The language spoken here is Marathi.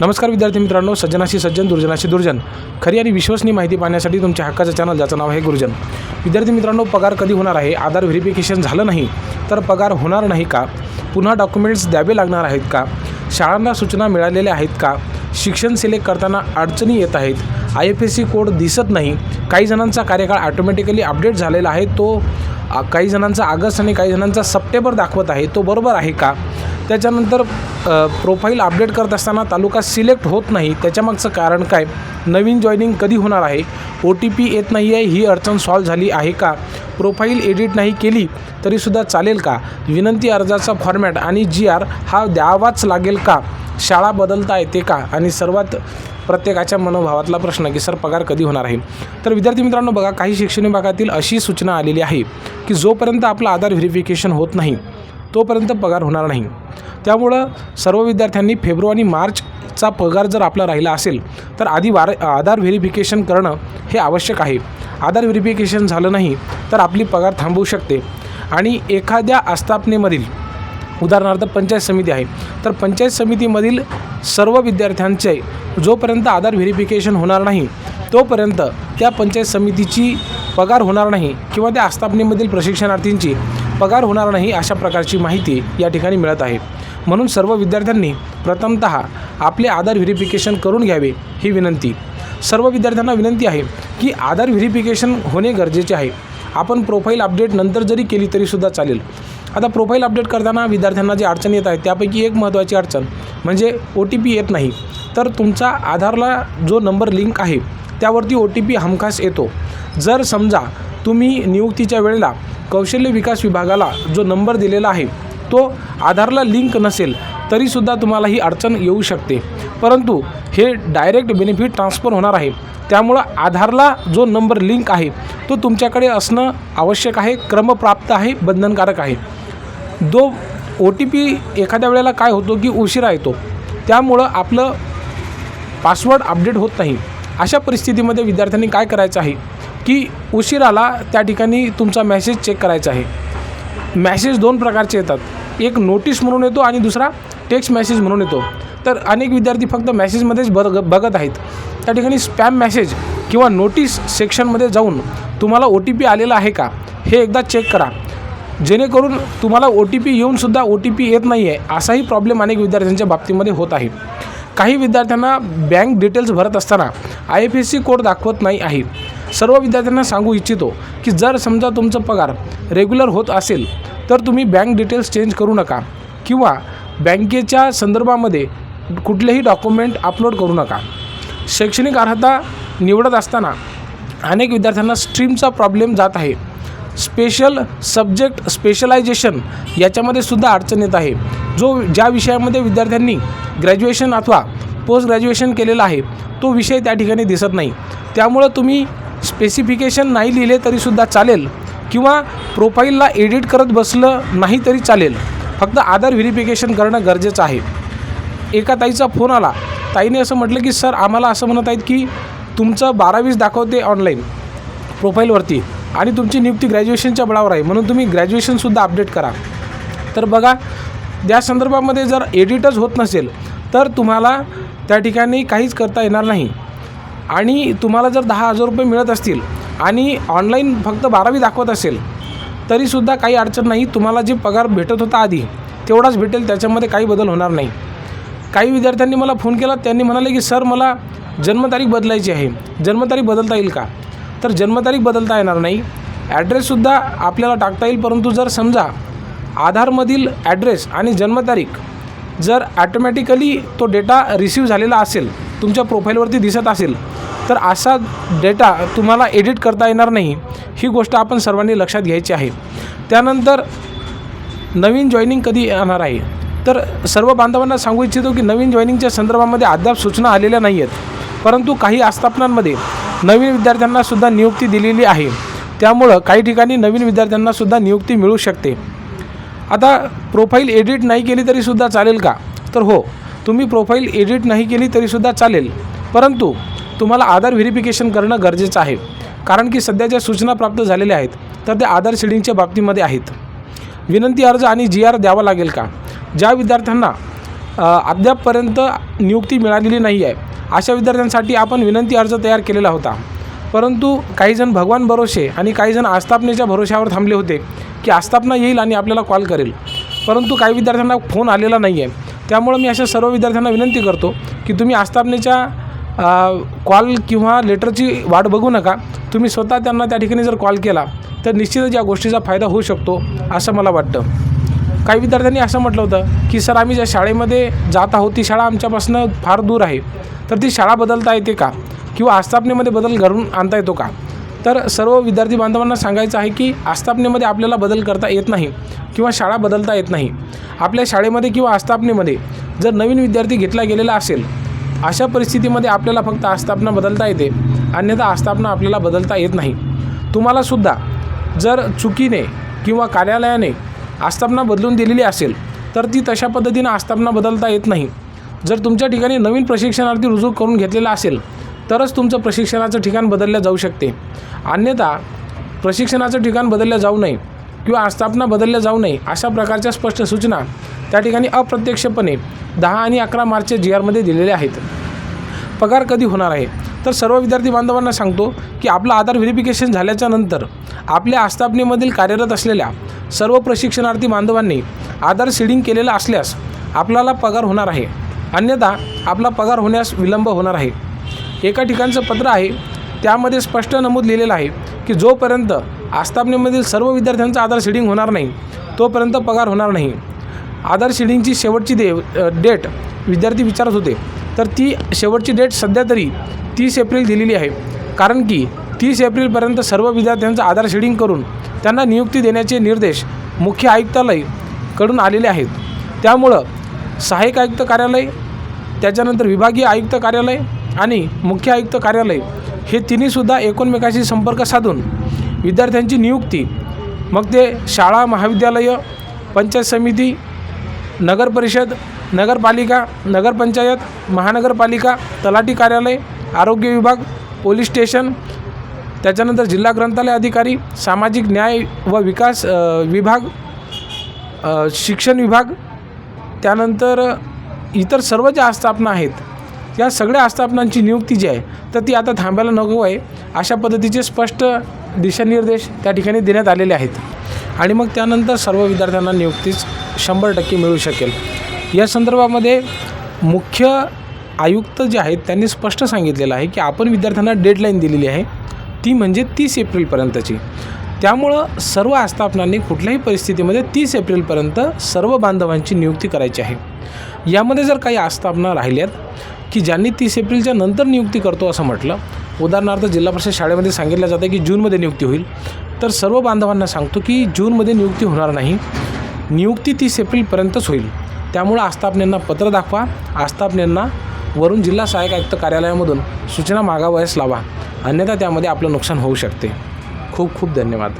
नमस्कार विद्यार्थी मित्रांनो सज्जनाशी सज्जन दुर्जनाशी दुर्जन. खरी आणि विश्वसनीय माहिती पाहण्यासाठी तुमच्या हक्काचं चॅनल ज्याचं नाव आहे गुरुजन. विद्यार्थी मित्रांनो पगार कधी होणार आहे? आधार व्हेरिफिकेशन झालं नाही तर पगार होणार नाही का? पुन्हा डॉक्युमेंट्स द्यावे लागणार आहेत का? शाळांना सूचना मिळालेल्या आहेत का? शिक्षण सिलेक्ट करताना अडचणी येत आहेत. I F S C code दिसत नाही. काही जणांचा कार्यकाळ ऑटोमॅटिकली अपडेट झालेला आहे. तो काही जणांचा ऑगस्ट आणि काही जणांचा सप्टेंबर दाखवत आहे. तो बरोबर आहे का? त्याच्यानंतर प्रोफाईल अपडेट करत असताना तालुका सिलेक्ट होत नाही. त्याच्यामागचं कारण काय? नवीन जॉईनिंग कधी होणार आहे? ओ टी पी येत नाही आहे ही अडचण सॉल्व्ह झाली आहे का? प्रोफाईल एडिट नाही केली तरीसुद्धा चालेल का? विनंती अर्जाचा फॉर्मॅट आणि जी आर हा द्यावाच लागेल का? शाळा बदलता येते का? आणि सर्वात प्रत्येकाच्या मनोभावातला प्रश्न की सर पगार कधी होणार आहे? तर विद्यार्थी मित्रांनो बघा काही शिक्षण विभागातील अशी सूचना आलेली आहे की जोपर्यंत आपलं आधार व्हेरिफिकेशन होत नाही तोपर्यंत पगार होणार नाही. त्यामुळं सर्व विद्यार्थ्यांनी फेब्रुवारी मार्चचा पगार जर आपला राहिला असेल तर आधी वार आधार व्हेरिफिकेशन करणं हे आवश्यक आहे. आधार व्हेरिफिकेशन झालं नाही तर आपली पगार थांबवू शकते. आणि एखाद्या आस्थापनेमधील उदाहरणार्थ पंचायत समिती आहे तर पंचायत समितीमधील सर्व विद्यार्थ्यांचे जोपर्यंत आधार व्हेरिफिकेशन होणार नाही तोपर्यंत त्या पंचायत समितीची पगार होणार नाही किंवा त्या आस्थापनेमधील प्रशिक्षणार्थींची पगार होणार नाही अशा प्रकारची माहिती या ठिकाणी मिळत आहे. म्हणून सर्व विद्यार्थ्यांनी प्रथमत आपले आधार व्हेरिफिकेशन करून घ्यावे ही विनंती. सर्व विद्यार्थ्यांना विनंती आहे की आधार व्हेरिफिकेशन होणे गरजेचे आहे. आपण प्रोफाईल अपडेट नंतर जरी केली तरीसुद्धा चालेल. आता प्रोफाईल अपडेट करताना विद्यार्थ्यांना जी अडचण येत आहे त्यापैकी एक महत्त्वाची अडचण म्हणजे ओ टी पी येत नाही. तर तुमचा आधारला जो नंबर लिंक आहे त्यावरती ओ टी पी हमखास येतो. जर समजा तुम्ही नियुक्तीच्या वेळेला कौशल्य विकास विभागाला जो नंबर दिलेला आहे तो आधारला लिंक नसेल तरीसुद्धा तुम्हाला ही अडचण येऊ शकते. परंतु हे डायरेक्ट बेनिफिट ट्रान्सफर होणार आहे. त्यामुळं आधारला जो नंबर लिंक आहे तो तुमच्याकडे असणं आवश्यक आहे क्रमप्राप्त आहे बंधनकारक आहे. जो ओ टी पी एखाद्या वेळेला काय होतो की उशिरा येतो. त्यामुळं आपलं पासवर्ड अपडेट होत नाही. अशा परिस्थितीमध्ये विद्यार्थ्यांनी काय करायचं आहे की उशिराला त्या ठिकाणी तुमचा मॅसेज चेक करायचा आहे. मॅसेज दोन प्रकारचे येतात. एक नोटीस म्हणून येतो आणि दुसरा टेक्स्ट मेसेज म्हणून येतो. तर अनेक विद्यार्थी फक्त मॅसेजमध्येच बघ बघत आहेत. त्या ठिकाणी स्पॅम मॅसेज किंवा नोटीस सेक्शनमध्ये जाऊन तुम्हाला ओ टी पी आलेला आहे का हे एकदा चेक करा. जेणेकरून तुम्हाला ओ टी पी येऊनसुद्धा ओ टी पी येत नाही आहे असाही प्रॉब्लेम अनेक विद्यार्थ्यांच्या बाबतीमध्ये होत आहे. काही विद्यार्थ्यांना बँक डिटेल्स भरत असताना I F S C code दाखवत नाही आहे. सर्व विद्यार्थ्यांना सांगू इच्छितो की जर समजा तुमचं पगार रेग्युलर होत असेल तर तुम्ही बँक डिटेल्स चेंज करू नका किंवा बँकेच्या संदर्भामध्ये कुठलेही डॉक्युमेंट अपलोड करू नका. शैक्षणिक अर्हता निवडत असताना अनेक विद्यार्थ्यांना स्ट्रीमचा प्रॉब्लेम जात आहे. स्पेशल सब्जेक्ट स्पेशलायझेशन याच्यामध्ये सुद्धा अडचण येत आहे. जो ज्या विषयामध्ये विद्यार्थ्यांनी ग्रॅज्युएशन अथवा पोस्ट ग्रॅज्युएशन केलेला आहे तो विषय त्या ठिकाणी दिसत नाही. त्यामुळं तुम्ही स्पेसिफिकेशन नाही लिहिले तरीसुद्धा चालेल. किंवा प्रोफाईलला एडिट करत बसलं नाही तरी चालेल. फक्त आधार व्हेरिफिकेशन करणं गरजेचं आहे. एका ताईचा फोन आला. ताईने असं म्हटलं की सर आम्हाला असं म्हणत आहेत की तुमचं बारावीस दाखवते ऑनलाईन प्रोफाईलवरती आणि तुमची नियुक्ती ग्रॅज्युएशनच्या बळावर आहे. म्हणून तुम्ही ग्रॅज्युएशनसुद्धा अपडेट करा. तर बघा त्या संदर्भामध्ये जर एडिटच होत नसेल तर तुम्हाला त्या ठिकाणी काहीच करता येणार नाही. आणि तुम्हाला जर दहा हजार रुपये मिळत असतील आणि ऑनलाईन फक्त बारावी दाखवत असेल तरीसुद्धा काही अडचण नाही. तुम्हाला जे पगार भेटत होता आधी तेवढाच भेटेल. त्याच्यामध्ये काही बदल होणार नाही. काही विद्यार्थ्यांनी मला फोन केला. त्यांनी म्हणाले की सर मला जन्मतारीख बदलायची आहे. जन्मतारीख बदलता येईल का? तर जन्मतारीख बदलता येणार नाही. ॲड्रेससुद्धा आपल्याला टाकता येईल. परंतु जर समजा आधारमधील ॲड्रेस आणि जन्मतारीख जर ॲटोमॅटिकली तो डेटा रिसीव झालेला असेल तुमच्या प्रोफाईलवरती दिसत असेल तर असा डेटा तुम्हाला एडिट करता येणार नाही. ही गोष्ट आपण सर्वांनी लक्षात घ्यायची आहे. त्यानंतर नवीन जॉईनिंग कधी येणार आहे? तर सर्व बांधवांना सांगू इच्छितो की नवीन जॉईनिंगच्या संदर्भामध्ये अद्याप सूचना आलेल्या नाही आहेत. परंतु काही आस्थापनांमध्ये नवीन विद्यार्थ्यांनासुद्धा नियुक्ती दिलेली आहे. त्यामुळं काही ठिकाणी नवीन विद्यार्थ्यांनासुद्धा नियुक्ती मिळू शकते. आता प्रोफाईल एडिट नाही केली तरीसुद्धा चालेल का? तर हो तुम्ही प्रोफाईल एडिट नाही केली तरीसुद्धा चालेल. परंतु तुम्हाला आधार व्हेरिफिकेशन करणं गरजेचं आहे. कारण की सध्या ज्या सूचना प्राप्त झालेल्या आहेत तर त्या आधार शेडिंगच्या बाबतीमध्ये आहेत. विनंती अर्ज आणि जी आर द्यावा लागेल का? ज्या विद्यार्थ्यांना अद्यापपर्यंत नियुक्ती मिळालेली नाही आहे अशा विद्यार्थ्यांसाठी आपण विनंती अर्ज तयार केलेला होता. परंतु काहीजण भगवान भरोसे आणि काहीजण आस्थापनेच्या भरोश्यावर थांबले होते की आस्थापना येईल आणि आपल्याला कॉल करेल. परंतु काही विद्यार्थ्यांना फोन आलेला नाही आहे त्यामुळं मी अशा सर्व विद्यार्थ्यांना विनंती करतो की तुम्ही आस्थापनेच्या कॉल किंवा लेटरची वाट बघू नका. तुम्ही स्वतः त्यांना त्या ठिकाणी जर कॉल केला तर निश्चितच या गोष्टीचा फायदा होऊ शकतो असं मला वाटतं. काही विद्यार्थ्यांनी असं म्हटलं होतं की सर आम्ही ज्या शाळेमध्ये जात आहोत ती शाळा आमच्यापासून फार दूर आहे. तर ती शाळा बदलता येते का? किंवा आस्थापनेमध्ये बदल घडून आणता येतो का? तर सर्व विद्यार्थी बांधवांना सांगायचं आहे की आस्थापनेमध्ये आपल्याला बदल करता येत नाही किंवा शाळा बदलता येत नाही. आपल्या शाळेमध्ये किंवा आस्थापनेमध्ये जर नवीन विद्यार्थी घेतला गेलेला असेल अशा परिस्थितीमध्ये आपल्याला फक्त आस्थापना बदलता येते. अन्यथा आस्थापना आपल्याला बदलता येत नाही. तुम्हालासुद्धा जर चुकीने किंवा कार्यालयाने आस्थापना बदलून दिलेली असेल तर ती तशा पद्धतीनं आस्थापना बदलता येत नाही. जर तुमच्या ठिकाणी नवीन प्रशिक्षणार्थी रुजू करून घेतलेला असेल तरच तुमचं प्रशिक्षणाचं ठिकाण बदललं जाऊ शकते. अन्यथा प्रशिक्षणाचं ठिकाण बदललं जाऊ नये किंवा आस्थापना बदलल्या जाऊ नये अशा प्रकारच्या स्पष्ट सूचना त्या ठिकाणी अप्रत्यक्षपणे दहा आणि अकरा मार्चच्या जी आरमध्ये दिलेले आहेत. पगार कधी होणार आहे? तर सर्व विद्यार्थी बांधवांना सांगतो की आपलं आधार व्हेरिफिकेशन झाल्याच्यानंतर आपल्या आस्थापनेमधील कार्यरत असलेल्या सर्व प्रशिक्षणार्थी बांधवांनी आधार सीडिंग केलेलं असल्यास आपल्याला पगार होणार आहे. अन्यथा आपला पगार होण्यास विलंब होणार आहे. एका ठिकाणचं पत्र आहे त्यामध्ये स्पष्ट नमूद लिहिलेलं आहे की जोपर्यंत आस्थापनेमधील सर्व विद्यार्थ्यांचं आधार सीडिंग होणार नाही तोपर्यंत पगार होणार नाही. आधार शिडिंगची शेवटची दे डेट विद्यार्थी विचारत होते. तर ती शेवटची डेट सध्या तरी तीस एप्रिल दिलेली आहे. कारण की तीस एप्रिलपर्यंत सर्व विद्यार्थ्यांचं आधार शेडिंग करून त्यांना नियुक्ती देण्याचे निर्देश मुख्य आयुक्तालयकडून आलेले आहेत. त्यामुळं सहाय्यक आयुक्त कार्यालय त्याच्यानंतर विभागीय आयुक्त कार्यालय आणि मुख्य आयुक्त कार्यालय हे तिन्हीसुद्धा एकोणमेकाशी संपर्क साधून विद्यार्थ्यांची नियुक्ती. मग ते शाळा महाविद्यालयं पंचायत समिती नगर परिषद नगरपालिका नगरपंचायत महानगरपालिका तलाठी कार्यालय आरोग्य विभाग पोलीस स्टेशन त्याच्यानंतर जिल्हा ग्रंथालय अधिकारी सामाजिक न्याय व विकास विभाग शिक्षण विभाग त्यानंतर इतर सर्व ज्या आस्थापना आहेत या सगळ्या आस्थापनांची नियुक्ती जी आहे तर ती आता थांबायला नको आहे अशा पद्धतीचे स्पष्ट दिशानिर्देश त्या ठिकाणी देण्यात आलेले आहेत. आणि मग त्यानंतर सर्व विद्यार्थ्यांना नियुक्तीच शंभर टक्के मिळू शकेल. या संदर्भामध्ये मुख्य आयुक्त जे आहेत त्यांनी स्पष्ट सांगितलेलं आहे की आपण विद्यार्थ्यांना डेडलाईन दिलेली आहे. ती म्हणजे तीस एप्रिलपर्यंतची त्यामुळं सर्व आस्थापनांनी कुठल्याही परिस्थितीमध्ये तीस एप्रिलपर्यंत सर्व बांधवांची नियुक्ती करायची आहे. यामध्ये जर काही आस्थापना राहिल्यात की ज्यांनी तीस एप्रिलच्या नंतर नियुक्ती करतो असं म्हटलं उदाहरणार्थ जिल्हा परिषद शाळेमध्ये सांगितलं जातं की जूनमध्ये नियुक्ती होईल. तर सर्व बांधवांना सांगतो की जूनमध्ये नियुक्ती होणार नाही. नियुक्ती तीस एप्रिलपर्यंतच होईल. त्यामुळं आस्थापनेंना पत्र दाखवा. आस्थापनेंना वरून जिल्हा सहाय्यक आयुक्त कार्यालयामधून सूचना मागावयास लावा. अन्यथा त्यामध्ये आपलं नुकसान होऊ शकते. खूप खूप धन्यवाद.